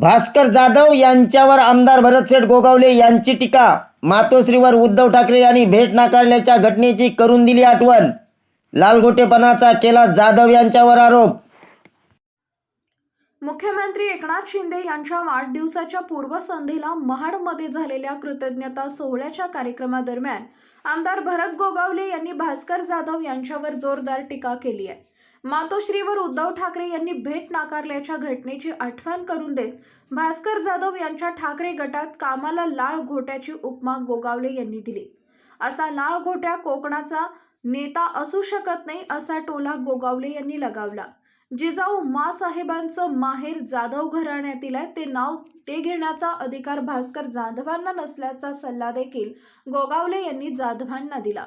भास्कर जाधव यांच्यावर आमदार भरतशेठ गोगावले यांची टीका. मातोश्रीवर उद्धव ठाकरे यांनी भेट नाकारल्याच्या घटनेची करून दिली आठवण. लालगोटेपणाचा केला जाधव यांच्यावर आरोप. मुख्यमंत्री एकनाथ शिंदे यांच्या वाढदिवसाच्या पूर्वसंध्येला महाडमध्ये झालेल्या कृतज्ञता सोहळ्याच्या कार्यक्रमादरम्यान आमदार भरत गोगावले यांनी भास्कर जाधव यांच्यावर जोरदार टीका केली आहे. मातोश्रीवर उद्धव ठाकरे यांनी भेट नाकारल्याच्या घटनेची आठवण करून देत भास्कर जाधव यांच्या ठाकरे गटात कामाला लाळ घोट्याची उपमा गोगावले यांनी दिली. असा लाळ घोट्या कोकणाचा नेता असू शकत नाही असा टोला गोगावले यांनी लगावला. जिजाऊ मासाहेबांचं माहेर जाधव घराण्यातील आहे ते नाव ते घेण्याचा अधिकार भास्कर जाधवांना नसल्याचा सल्ला देखील गोगावले यांनी जाधवांना दिला.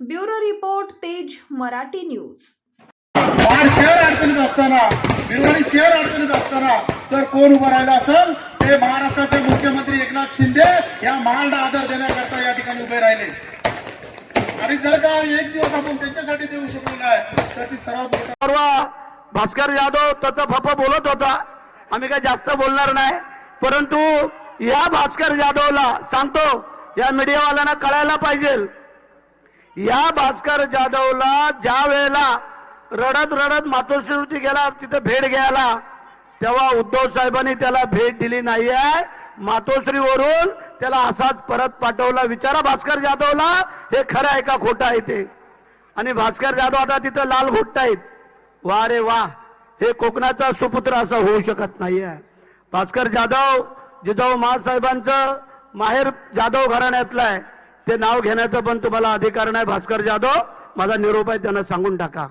ब्युरो रिपोर्ट तेज मराठी न्यूज. शहर अडचणीत असताना भिवंडी शहर अडचणीत असताना तर कोण उभं राहिलं असेल? ते महाराष्ट्राचे मुख्यमंत्री एकनाथ शिंदे या महाडला आदर देण्याकरता या ठिकाणी उभे राहिले. आणि जर का एक दिवस आपण त्यांच्यासाठी देऊ शकलो नाही तर ती सर्वात मोठा परवा भास्कर जाधव तत फप बोलत होता. आम्ही काही जास्त बोलणार नाही. परंतु या भास्कर जाधवला सांगतो या मीडियावाल्यांना कळायला पाहिजे. या भास्कर जाधवला ज्या वेळेला रडत रडत मातोश्रीवरती गेला तिथे भेट घ्यायला तेव्हा उद्धव साहेबांनी त्याला भेट दिली नाही आहे मातोश्रीवरून त्याला असाच परत पाठवला. विचारा भास्कर जाधवला हे खरं आहे का खोटं आहे ते? आणि भास्कर जाधव आता तिथं लाल घोटतायत वा रे वा हे कोकणाचा सुपुत्र असं होऊ शकत नाही आहे भास्कर जाधव जिजाऊ महासाहेबांचं माहेर जाधव घराण्यातलं आहे. ते नाव घेण्याचं पण तुम्हाला अधिकार नाही भास्कर जाधव. माझा निरोप आहे त्यांना सांगून टाका.